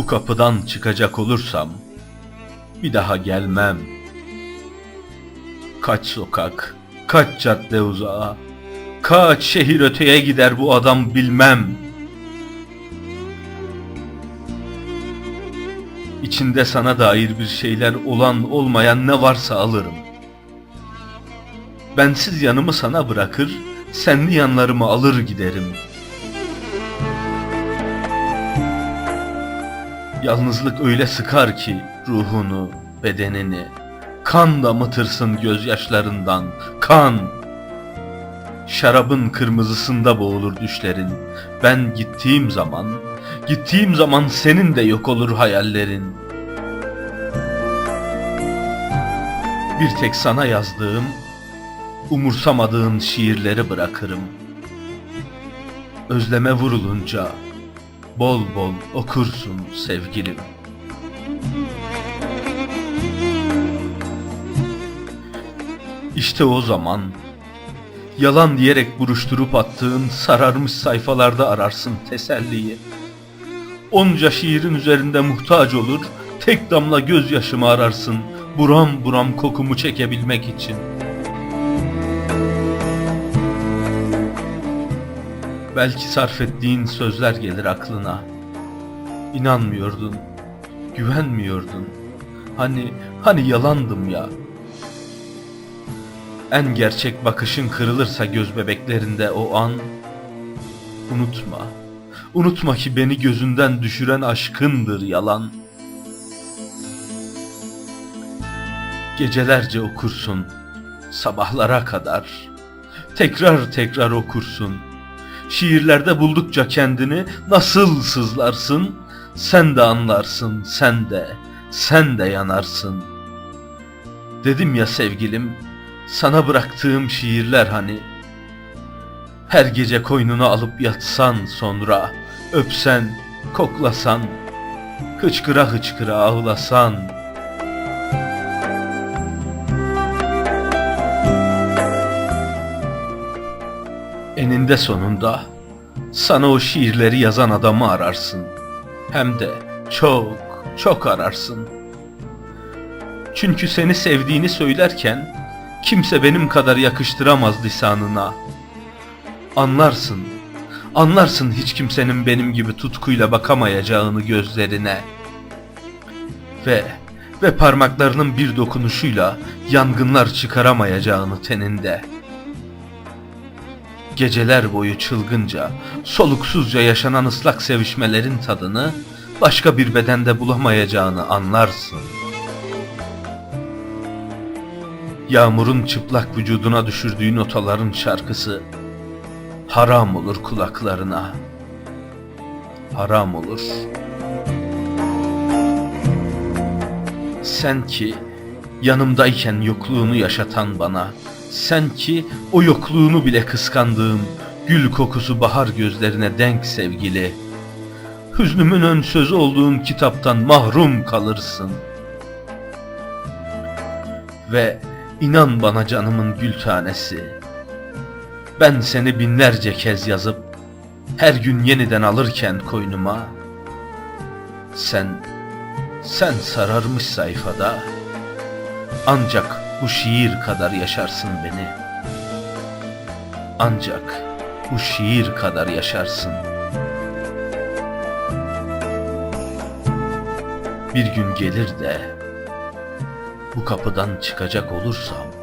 Bu kapıdan çıkacak olursam bir daha gelmem. Kaç sokak, kaç cadde uzağa, kaç şehir öteye gider bu adam bilmem. İçinde sana dair bir şeyler olan olmayan ne varsa alırım. Bensiz yanımı sana bırakır, senli yanlarımı alır giderim. Yalnızlık öyle sıkar ki ruhunu, bedenini. Kan damıtırsın gözyaşlarından, kan. Şarabın kırmızısında boğulur düşlerin. Ben gittiğim zaman, gittiğim zaman senin de yok olur hayallerin. Bir tek sana yazdığım, umursamadığın şiirleri bırakırım. Özleme vurulunca bol bol okursun sevgilim. İşte o zaman yalan diyerek buruşturup attığın sararmış sayfalarda ararsın teselliyi. Onca şiirin üzerinde muhtaç olur, tek damla gözyaşımı ararsın, buram buram kokumu çekebilmek için. Belki sarf ettiğin sözler gelir aklına. İnanmıyordun, güvenmiyordun. Hani, hani yalandım ya. En gerçek bakışın kırılırsa göz bebeklerinde o an, unutma. Unutma ki beni gözünden düşüren aşkındır yalan. Gecelerce okursun, sabahlara kadar. Tekrar tekrar okursun. Şiirlerde buldukça kendini nasıl sızlarsın, sen de anlarsın, sen de, sen de yanarsın. Dedim ya sevgilim, sana bıraktığım şiirler hani, her gece koynuna alıp yatsan sonra, öpsen, koklasan, hıçkıra hıçkıra ağlasan. Eninde sonunda sana o şiirleri yazan adamı ararsın. Hem de çok, çok ararsın. Çünkü seni sevdiğini söylerken kimse benim kadar yakıştıramaz lisanına. Anlarsın, anlarsın hiç kimsenin benim gibi tutkuyla bakamayacağını gözlerine. Ve ve parmaklarının bir dokunuşuyla yangınlar çıkaramayacağını teninde. Geceler boyu çılgınca, soluksuzca yaşanan ıslak sevişmelerin tadını başka bir bedende bulamayacağını anlarsın. Yağmurun çıplak vücuduna düşürdüğü notaların şarkısı haram olur kulaklarına. Haram olur. Sen ki yanımdayken yokluğunu yaşatan bana, sen ki o yokluğunu bile kıskandığım gül kokusu bahar gözlerine denk sevgili. Hüznümün ön sözü olduğun kitaptan mahrum kalırsın. Ve inan bana canımın gül tanesi. Ben seni binlerce kez yazıp her gün yeniden alırken koynuma sen sen sararmış sayfada ancak bu şiir kadar yaşarsın beni. Ancak bu şiir kadar yaşarsın. Bir gün gelir de bu kapıdan çıkacak olursam